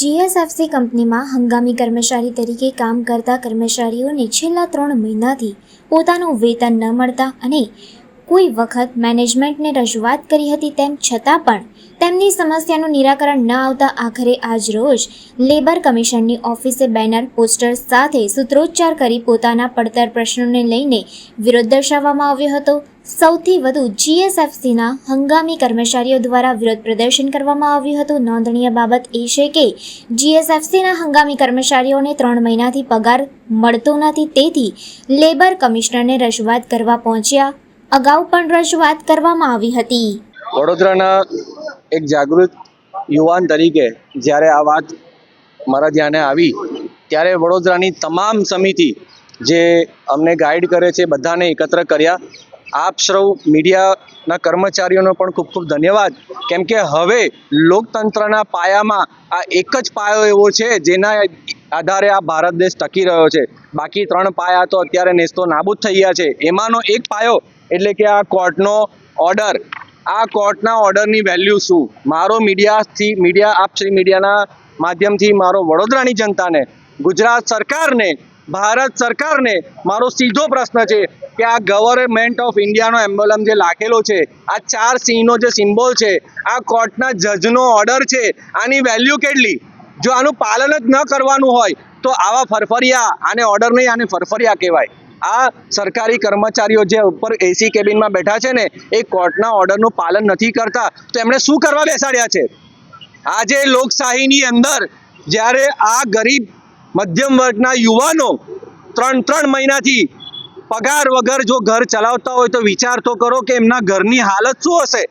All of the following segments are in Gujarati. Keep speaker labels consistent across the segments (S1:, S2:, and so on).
S1: જીએસએફસી કંપનીમાં હંગામી કર્મચારી તરીકે કામ કરતા કર્મચારીઓને છેલ્લા ત્રણ મહિનાથી પોતાનું વેતન ન મળતા અને કોઈ વખત મેનેજમેન્ટને રજૂઆત કરી હતી તેમ છતાં પણ તેમની સમસ્યાનું નિરાકરણ ન આવતા આખરે આજ રોજ લેબર કમિશનની ઓફિસે બેનર પોસ્ટર સાથે સૂત્રોચ્ચાર કરી પોતાના પડતર પ્રશ્નોને લઈને વિરોધ દર્શાવવામાં આવ્યો હતો. સૌથી વધુ જીએસએફસીના હંગામી કર્મચારીઓ દ્વારા વિરોધ પ્રદર્શન કરવામાં આવ્યું હતું. નોંધનીય બાબત એ છે કે જીએસએફસીના હંગામી કર્મચારીઓને ત્રણ મહિનાથી પગાર મળતો નથી. તેથી લેબર કમિશનરને રજૂઆત કરવા પહોંચ્યા અગાઉ પણ રજૂઆત કરવામાં આવી હતી.
S2: વડોદરાના એક જાગૃત યુવાન તરીકે જ્યારે આ વાત મારા ધ્યાને આવી, ત્યારે વડોદરાની તમામ સમિતિ જે અમને ગાઈડ કરે છે, બધાને એકત્ર કર્યા. આપ સૌ મીડિયાના કર્મચારીઓનો પણ ખૂબ ખૂબ ધન્યવાદ. કેમ કે હવે લોકતંત્રના પાયામાં આ એક જ પાયો એવો છે, જેના આધારે આ ભારત દેશ ટકી રહ્યો છે. બાકી ત્રણ પાયા તો અત્યારે નેસ્તો નાબૂદ થઈ ગયા છે. એમાંનો એક પાયો એટલે કે આ કોર્ટનો ઓર્ડર આ કોર્ટના ઓર્ડરની વેલ્યુ શું? મારો મીડિયાથી, મીડિયા, આપ શ્રી મીડિયાના માધ્યમથી મારો વડોદરાની જનતાને, ગુજરાત સરકારને, ભારત સરકારને મારો સીધો પ્રશ્ન છે કે આ ગવર્મેન્ટ ઓફ ઇન્ડિયાનો એમ્બલમ જે લાખેલો છે, આ ચાર સિંહનો જે સિમ્બોલ છે, આ કોર્ટના જજનો ઓર્ડર છે, આની વેલ્યુ કેટલી? જો આનું પાલન જ ન કરવાનું હોય, તો આવા ફરફરિયા, આને ઓર્ડર નહીં, આને ફરફરિયા કહેવાય. આ સરકારી કર્મચારીઓ જે ઉપર એસી કેબિનમાં બેઠા છે ને, એ કોર્ટના ઓર્ડરનું પાલન નથી કરતા, તો એમણે શું કરવા બેસાડ્યા છે? આજે લોકશાહીની અંદર, જ્યારે આ ગરીબ, મધ્યમ વર્ગના યુવાનો ત્રણ ત્રણ મહિનાથી પગાર વગર જો ઘર ચલાવતા હોય તો વિચાર તો કરો કે એમના ઘરની હાલત શું હશે?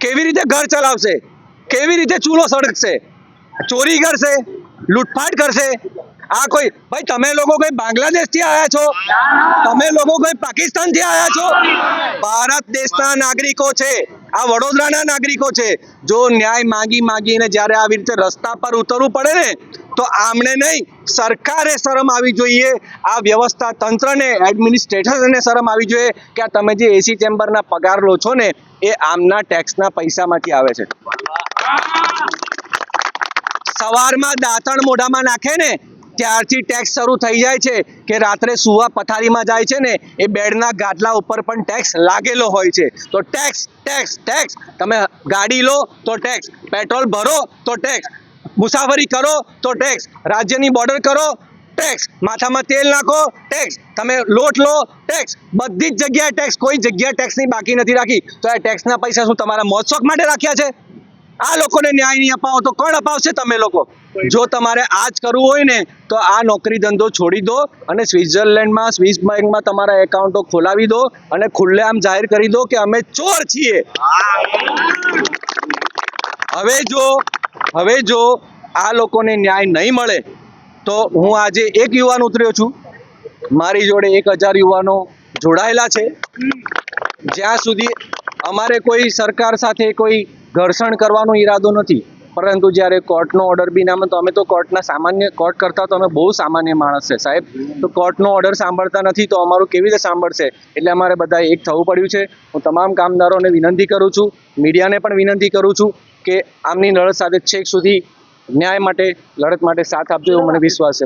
S2: કેવી રીતે ઘર ચલાવશે? કેવી રીતે ચૂલો સળગશે? ચોરી કરશે? લૂંટફાટ કરશે? આ કોઈ, ભાઈ, તમે લોકો કોઈ બાંગ્લાદેશથી આવ્યા છો? તમે લોકો કોઈ પાકિસ્તાનથી આવ્યા છો? ભારત દેશના નાગરિકો છે. આ વડોદરાના નાગરિકો છે. જો ન્યાય માંગી માંગીને જ્યારે આવી રીતે રસ્તા પર ઉતરવું પડે ને, તો આમણે નહીં, સરકારે શરમ આવી જોઈએ. આ વ્યવસ્થા તંત્રને એડમિનિસ્ટ્રેટરને શરમ આવી જોઈએ કે આ તમે જે એસી ચેમ્બરના પગાર લો છો ને, એ આમના ટેક્સના પૈસામાંથી આવે છે. સવારમાં દાંતણ મોઢામાં નાખે ને ત્યારથી ટેક્સ શરૂ થઈ જાય છે કે રાત્રે સુવા પથારીમાં જાય છે ને, એ બેડના ગાદલા ઉપર પણ ટેક્સ લાગેલો હોય છે. તો ટેક્સ ટેક્સ ટેક્સ તમે ગાડી લો તો ટેક્સ પેટ્રોલ ભરો તો ટેક્સ મુસાફરી કરો તો ટેક્સ રાજ્યની બોર્ડર કરો ટેક્સ માથામાં તેલ નાખો ટેક્સ તમે લોટ લો ટેક્સ બધી જ જગ્યાએ ટેક્સ કોઈ જગ્યાએ ટેક્સની બાકી નથી રાખી. તો એ ટેક્સના પૈસા શું તમારા મોજ માટે રાખ્યા છે? આ લોકોને ન્યાય નહીં અપાવો તો કોણ અપાવશે તમે લોકો? જો તમારે આ જ કરવું હોય ને, તો આ નોકરી ધંધો છોડી દો અને સ્વિટ્ઝરલેન્ડમાં, સ્વિસ બેંકમાં તમારા એકાઉન્ટો ખોલાવી દો અને ખુલ્લેઆમ જાહેર કરી દો કે અમે ચોર છીએ. હવે જો હવે જો આ લોકોને ન્યાય નહીં મળે, તો હું આજે એક યુવાન ઉતર્યો છું. મારી જોડે એક હજાર યુવાનો જોડાયેલા છે. જ્યાં સુધી અમારે કોઈ સરકાર સાથે કોઈ ઘર્ષણ કરવાનો ઈરાદો નથી. પરંતુ જ્યારે કોર્ટનો ઓર્ડર બી ના તો અમે તો કોર્ટના સામાન્ય કોર્ટ કરતાં તો અમે બહુ સામાન્ય માણસ છે, સાહેબ. તો કોર્ટનો ઓર્ડર સાંભળતા નથી, તો અમારું કેવી રીતે સાંભળશે? એટલે અમારે બધા એક થવું પડ્યું છે. હું તમામ કામદારોને વિનંતી કરું છું, મીડિયાને પણ વિનંતી કરું છું કે આમની લડત સાથે છેક સુધી ન્યાય માટે, લડત માટે સાથ આપજો, એવો મને વિશ્વાસ છે.